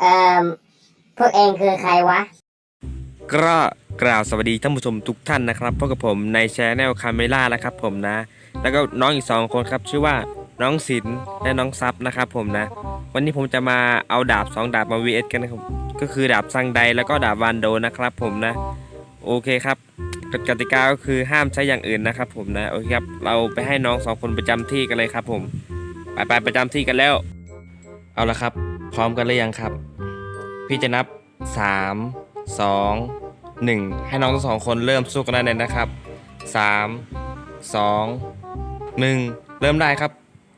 เอ่อพวกเองคือใครวะ ก็กล่าวสวัสดีท่านผู้ชมทุกท่านนะครับพบกับผมในช anel คาเมล่านะครับผมนะ แล้วก็น้องอีกสองคนครับ ชื่อว่าน้องศิลและน้องซับนะครับผมนะ วันนี้ผมจะมาเอาดาบ 2 ดาบมา vs กันนะครับก็คือดาบซังไดแล้วก็ดาบวันโดนะครับผมนะ โอเคครับกฎกติกาก็คือห้ามใช้อย่างอื่นนะครับผมนะโอเคครับเราไปให้น้องสองคนประจำที่กันเลยครับผมไปไปประจำที่กันแล้ว เอาละครับ พร้อมกันหรือยังครับ พี่จะนับ 3 2 1 ให้น้องทั้งสองคนเริ่มสู้กันได้เลยนะครับ 3 2 1 เริ่มได้ครับ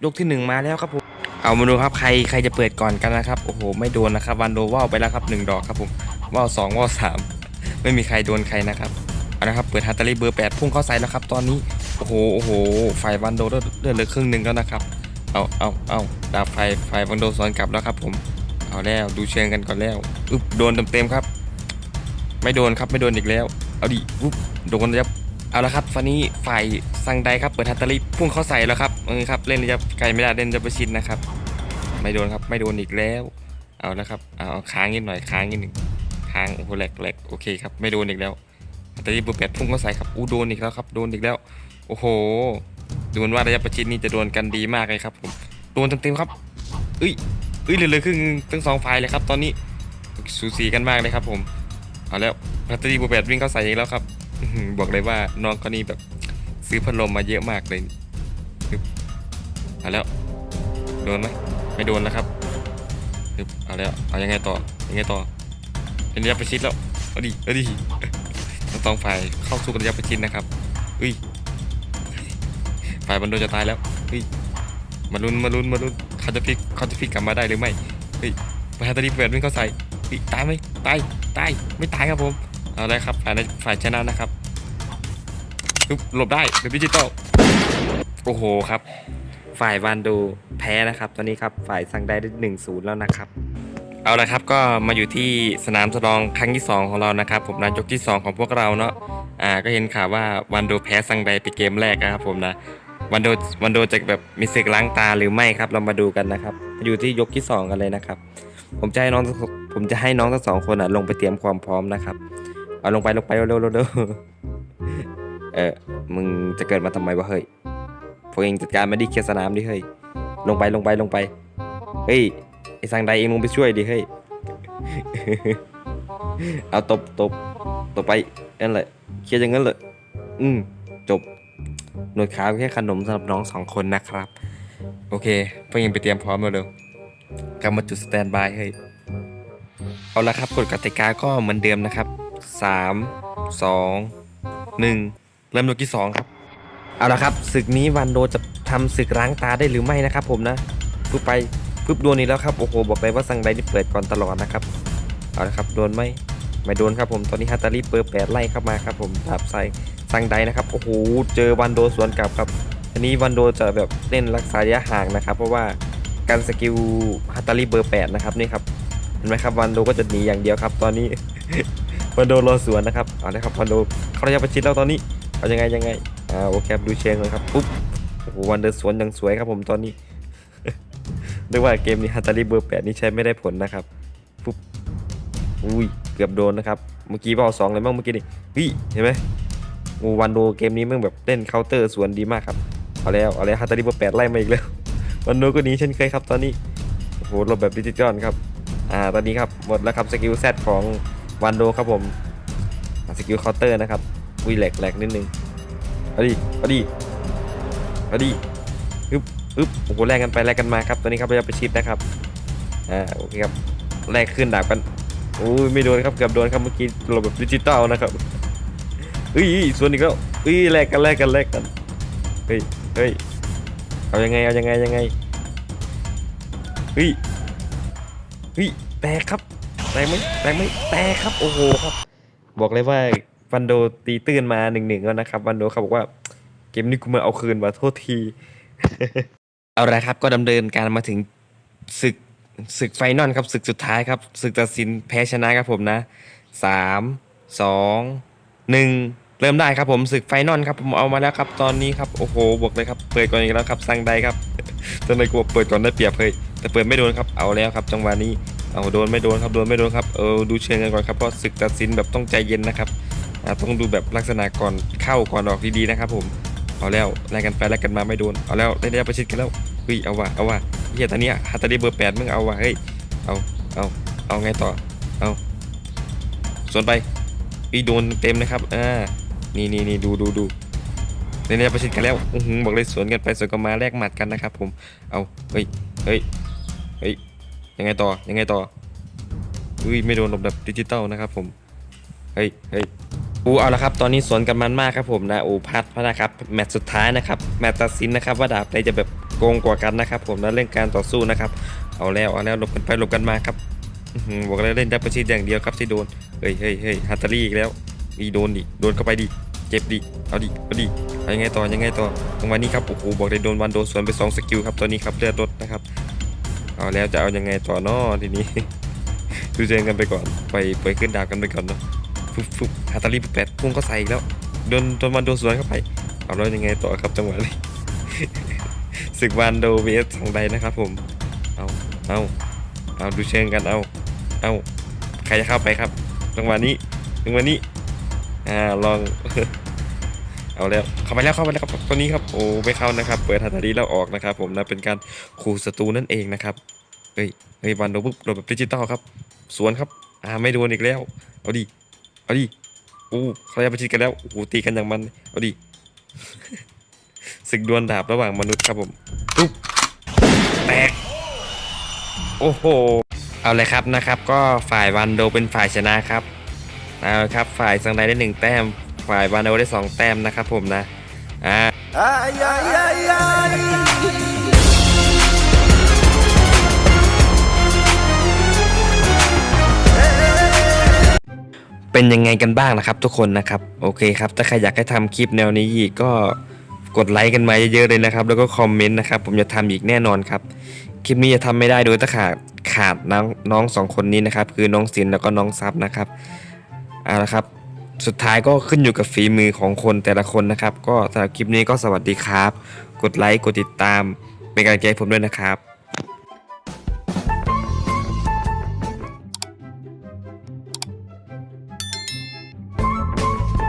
ยกที่ 1 มาแล้วครับผมเอามาดูครับใครใครจะเปิดก่อนกันนะครับโอ้โหไม่โดนนะครับวันโดว่าวไปแล้วครับ 1 ดอกครับผมว่าว2ว่าว3ไม่มีใครโดนใครนะครับเอาละครับเปิดฮัตตอรี่เบอร์8พุ่งเข้าใส่แล้วครับตอนนี้โอ้โหโอ้โหฝ่ายวันโดเลือดเลือดเหลือครึ่งหนึ่งแล้วนะครับ เอาเอาเอาดาบไฟไฟวันโดสวนกลับแล้วครับผม เอาแล้วดูเชิงกันก่อนแล้วอึ๊บโดนเต็มๆครับ ไม่โดนครับไม่โดนอีกแล้ว เอาดิอุ๊บโดนนะครับเอาละครับฟันนี้ฝ่ายสังไดครับเปิดฮัตเตอรี่พุ่งเข้าใส่แล้วครับเออครับเล่นระยะไกลไม่ได้เล่นจะประชิดนะครับ ไม่โดนครับไม่โดนอีกแล้ว เอาละครับเอาค้างนิดหน่อยค้างนิดหนึ่งค้างโอ้โหแหลกแหลกโอเคครับไม่โดนอีกแล้วฮัตเตอรี่เบอร์แปดพุ่งเข้าใส่ครับอู้โดนอีกแล้วครับโดนอีกแล้ว โอ้โห ดูเหมือนว่าระยะประชิดนี่จะโดนกันดีมากเลยครับผมโดนเต็มๆครับเอ้ยเอ้ยเหลือๆครึ่งทั้งสองฝ่ายเลยครับ ตอนนี้สูสีกันมากเลยครับ ผมเอาแล้วพัตตีบูแบดวิ่งเข้าใส่อีกแล้วครับบอกเลยว่าน้องคนนี้แบบซื้อพัดลมมาเยอะมากเลยเอาแล้วโดนไหมไม่โดนแล้วครับเอาแล้วเอายังไงต่อยังไงต่อเป็นระยะประชิดแล้วเอาดิเอาดิทั้งสองฝ่ายเข้าสู้กันระยะประชิดนะครับอุ้ย ฝ่ายบรรโดจะตายแล้วเฮ้ยมาลุ้นมาลุ้นมาลุ้นเขาจะพลิกเขาจะพลิกกลับมาได้หรือไม่เฮ้ยพัตตอรี่บูแบดวิ่งเข้าใส่เฮ้ยตายไหมตายตายไม่ตายครับผมเอาเลยครับฝ่ายในฝ่ายชนะนะครับปึ๊บหลบได้เป็นดิจิตอลโอ้โหครับ ฝ่ายวันดูแพ้นะครับ ตอนนี้ครับฝ่ายสั่งได้ได้หนึ่งศูนย์แล้วนะครับเอาละครับก็มาอยู่ที่สนามสลองครั้งที่ 2 ของเรานะครับ ผมนะยกที่ 2 ของพวกเราเนาะอ่าก็เห็นข่าวว่าวันโดแพ้สังใดไปเกมแรกนะครับผมนะ วันโดวันโดจะแบบมีศึกล้างตาหรือไม่ครับ เรามาดูกันนะครับ อยู่ที่ยกที่ 2 กันเลยนะครับ ผมจะให้น้องผมจะให้น้องทั้งสองคนอะลงไปเตรียมความพร้อมนะครับ เอาลงไปลงไปเร็วเร็วเร็วเออมึงจะเกิดมาทำไมวะเฮ้ยพวกเองจัดการมาดิเคลียร์สนามดิเฮ้ยลงไปลงไปลงไปเฮ้ยไอ้สังใดเองลงไปช่วยดิเฮ้ยเอาตบตบตบไปนั่นแหละเคลียร์อย่างนั้นเลยอืมจบ หนวดขาแค่ขนมสำหรับน้องสองคนนะครับ โอเคเพวกเองไปเตรียมพร้อมเร็วกลับมาจุดสแตนบายเฮ้ยเอาละครับกฎกติกาก็เหมือนเดิมนะครับ 3 2 1 เริ่มยกที่ 2 ครับ เอาละครับศึกนี้วันโดจะทำศึกล้างตาได้หรือไม่นะครับ ผมนะปึ๊บไปปึ๊บโดนอีกแล้วครับโอ้โหบอกเลยว่าสังไดนี่เปิดก่อนตลอดนะครับเอาละครับโดนไหมไม่โดนครับผมตอนนี้ฮัตตารีเปิดแปดไล่เข้ามาครับผมดาบใส่ สังไดนะครับโอ้โหเจอวันโดสวนกลับครับทีนี้วันโดจะแบบเล่นรักษาระยะห่างนะครับ เพราะว่าการสกิลฮัตตารีเบอร์แปดนะครับนี่ครับเห็นไหมครับวันโดก็จะหนีอย่างเดียวครับ ตอนนี้วันโดรอสวนนะครับเอาลยครับวันโดเขาระยะประชิดแล้วตอนนี้เอายังไงยังไงอ่าโอเคครับดูเชงเลยครับปุ๊บโอ้โหวันเดอสวนอย่างสวยครับผมตอนนี้เรียกว่าเกมนี้ฮัตตารีเบอร์แปดนี่ใช้ไม่ได้ผลนะครับปุ๊บอุ้ยเกือบโดนนะครับ เมื่อกี้เบาสองเลยมั้งเมื่อกี้นี่เฮ้ยเห็นไหม โอ้วันโดเกมนี้มึงแบบเล่นเคาน์เตอร์สวนดีมากครับ เอาแล้วเอาแล้วฮัตตารีเบอร์แปดไล่มาอีกแล้ว วันโดก็หนีเช่นเคยครับตอนนี้ โอ้โหหลบแบบดิจิตอลครับ อ่า ตอนนี้ครับหมดแล้วครับสกิลแซดของวันโดครับผมสกิลเคาน์เตอร์นะครับวิแหลกแหลกนิดนึงเอาดิเอาดิเอาดิอึ๊บอึ๊บโอ้โหแลกกันไปแลกกันมาครับตอนนี้ครับเราจะไปชิดนะครับ อ่า โอเคครับแลกขึ้นดาบกันโอ้ยไม่โดนครับเกือบโดนครับเมื่อกี้หลบแบบดิจิตอลนะครับ เฮ้ยส่วนอีกแล้วเฮ้ยแลกกันแลกกันแลกกันเฮ้ยเฮ้ยเอายังไงเอายังไงยังไงเฮ้ยเฮ้ยแตกครับแตกไหมแตกไหมแตกครับโอ้โหครับ บอกเลยว่าวันโดตีตื้นมาหนึ่งหนึ่งแล้วนะครับวันโดเขาบอกว่าเกมนี้กูมาเอาคืนว่ะโทษทีเอาละครับ ก็ดำเนินการมาถึงศึกศึกไฟนอลครับศึกสุดท้ายครับศึกตัดสินแพ้ชนะครับผมนะสามสอง หนึ่งเริ่มได้ครับผมศึกไฟนอลครับผมเอามาแล้วครับตอนนี้ครับโอ้โหบอกเลยครับเปิดก่อนอีกแล้วครับสั่งได้ครับทำไมกลัวเปิดก่อนได้เปรียบเลยแต่เปิดไม่โดนครับเอาแล้วครับ จังหวะนี้เอาโดนไม่โดนครับโดนไม่โดนครับเออดูเชิงกันก่อนครับเพราะศึกตัดสินแบบต้องใจเย็นนะครับต้องดูแบบลักษณะก่อนเข้าก่อนออกดีๆนะครับผมเอาแล้วไล่กันไปไล่กันมาไม่โดนเอาแล้วได้ได้ประชิดกันแล้วเฮ้ยเอาว่ะเอาว่ะเฮียตอนนี้ฮัตตาดีเบอร์แปดมึงเอาว่ะเฮ้ยเอาเอาเอาไงต่อเอาสวนไป อีโดนเต็มนะครับอ่านี่นี่นี่ดูดูดูได้ได้ประชิดกันแล้วอื้อหือบอกเลยสวนกันไปสวนกันมาแลกหมัดกันนะครับ ผมเอาเฮ้ยเฮ้ยเฮ้ยยังไงต่อยังไงต่ออุ้ยไม่โดนหลบแบบดิจิตอลนะครับ ผมเฮ้ยเฮ้ยอูเอาละครับ ตอนนี้สวนกันมันมากครับผมนะอูพัดพนะครับแมตช์สุดท้ายนะครับแมตช์ตัดสินนะครับ ว่าดาบใดจะแบบโกงกว่ากันนะครับ ผมนะเรื่องการต่อสู้นะครับ เอาแล้วเอาแล้วหลบกันไปหลบกันมาครับอื้อหือบอกเลยเล่นดับประชิดอย่างเดียวครับที่โดน เฮ้ยเฮ้ยเฮ้ยฮัตเตอรี่อีกแล้วอีโดนดิ โดนเข้าไปดิ เจ็บดิ เอาดิ เอาดิเอายังไงต่อ ยังไงต่อตรงวันนี้ครับ โอ้โห บอกเลยโดนวันโดนสวนไปสองสกิลครับตัวนี้ครับเลือดลดนะครับ เอาแล้วจะเอายังไงต่อนอทีนี้ ดูเจงกันไปก่อน ไปไปขึ้นดาบกันไปก่อนเนาะฟุบฟุบฮาตาลีแปดพุ่งก็ใส่แล้ว โดนโดนวันโดนสวนเข้าไป เอาแล้วยังไงต่อครับจังหวะนี้ศึกวันโดเวสสองใดนะครับผม เอาเอาเอาดูเชิงกัน เอาเอาใครจะเข้าไปครับ จังหวะนี้จังหวะนี้อ่าลองเอาแล้วเข้าไปแล้วเข้าไปแล้วครับตัวนี้ครับโอ้ไม่เข้านะครับ เปิดฮาตาลีแล้วออกนะครับ ผมนะเป็นการขู่ศัตรูนั่นเองนะครับเฮ้ยเฮ้ยวันโดปุ๊บโดนแบบดิจิตอลครับ สวนครับอ่าไม่โดนอีกแล้ว เอาดิเอาดิอู้เขาจะประชิดกันแล้วโอ้โหตีกันอย่างมันเอาดิศึกดวลดาบระหว่างมนุษย์ครับผมตุ๊บแตกโอ้โห เอาเลยครับนะครับก็ฝ่ายวันโดเป็นฝ่ายชนะครับเอาครับฝ่ายสังไดได้หนึ่งแต้ม ฝ่ายวันโดได้สองแต้มนะครับผมนะอ่าเป็นยังไงกันบ้างนะครับทุกคนนะครับ โอเคครับถ้าใครอยากให้ทำคลิปแนวนี้อีกก็กดไลค์กันมาเยอะๆเลยนะครับ แล้วก็คอมเมนต์นะครับ ผมจะทำอีกแน่นอนครับ คลิปนี้จะทำไม่ได้โดยถ้าขาดขาดน้องน้องสองคนนี้นะครับ คือน้องศิลป์แล้วก็น้องซับนะครับเอาละครับ สุดท้ายก็ขึ้นอยู่กับฝีมือของคนแต่ละคนนะครับ ก็สำหรับคลิปนี้ก็สวัสดีครับ กดไลค์กดติดตามเป็นกำลังใจผมด้วยนะครับ